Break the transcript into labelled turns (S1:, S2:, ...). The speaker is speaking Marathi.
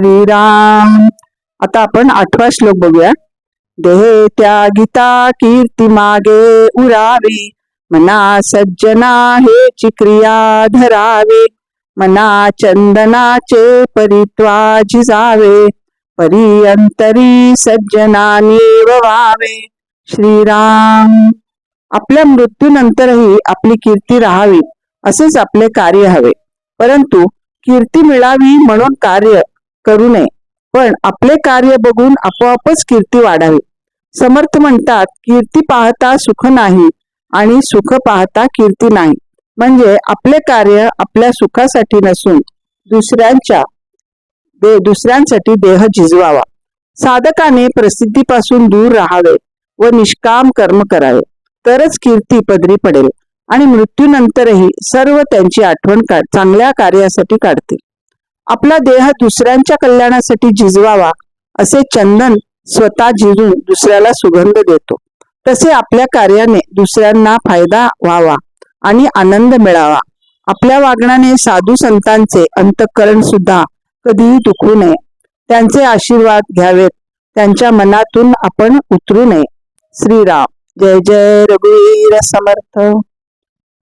S1: श्रीराम. आता आपण आठवा श्लोक बघूया. देहे त्यागिता कीर्ती मागे उरावे. मना सज्जना हेची क्रिया धरावे. मना चंदनाचे परित्वा जावे. परी अंतरी सज्जनाने व्हावे श्रीराम. आपल्या मृत्यूनंतरही आपली कीर्ती राहावी. असेच आपले कार्य हवे. परंतु कीर्ती मिळावी म्हणून कार्य करू नये. पण आपले कार्य बघून आपोआपच कीर्ती वाढावी. समर्थ म्हणतात कीर्ती पाहता सुख नाही आणि सुख पाहता कीर्ती नाही. म्हणजे आपले कार्य आपल्या सुखासाठी नसून दुसऱ्यांच्या दे दुसऱ्यांसाठी देह झिजवावा साधकाने प्रसिद्धीपासून दूर राहावे व निष्काम कर्म करावे. तरच कीर्ती पदरी पडेल आणि मृत्यूनंतरही सर्व त्यांची आठवण का चांगल्या कार्यासाठी काढतील. आपला देह दुसऱ्यांच्या कल्याणासाठी झिजवावा असे चंदन स्वतः झिजून दुसऱ्याला सुगंध देतो. तसे आपल्या कार्याने दुसऱ्यांना फायदा व्हावा आणि आनंद मिळावा. आपल्या वागण्याने साधू संतांचे अंतःकरण सुद्धा कधीही दुखू नये. त्यांचे आशीर्वाद घ्यावेत. त्यांच्या मनातून आपण उतरू नये. श्रीराम. जय जय. रघुवीर समर्थ.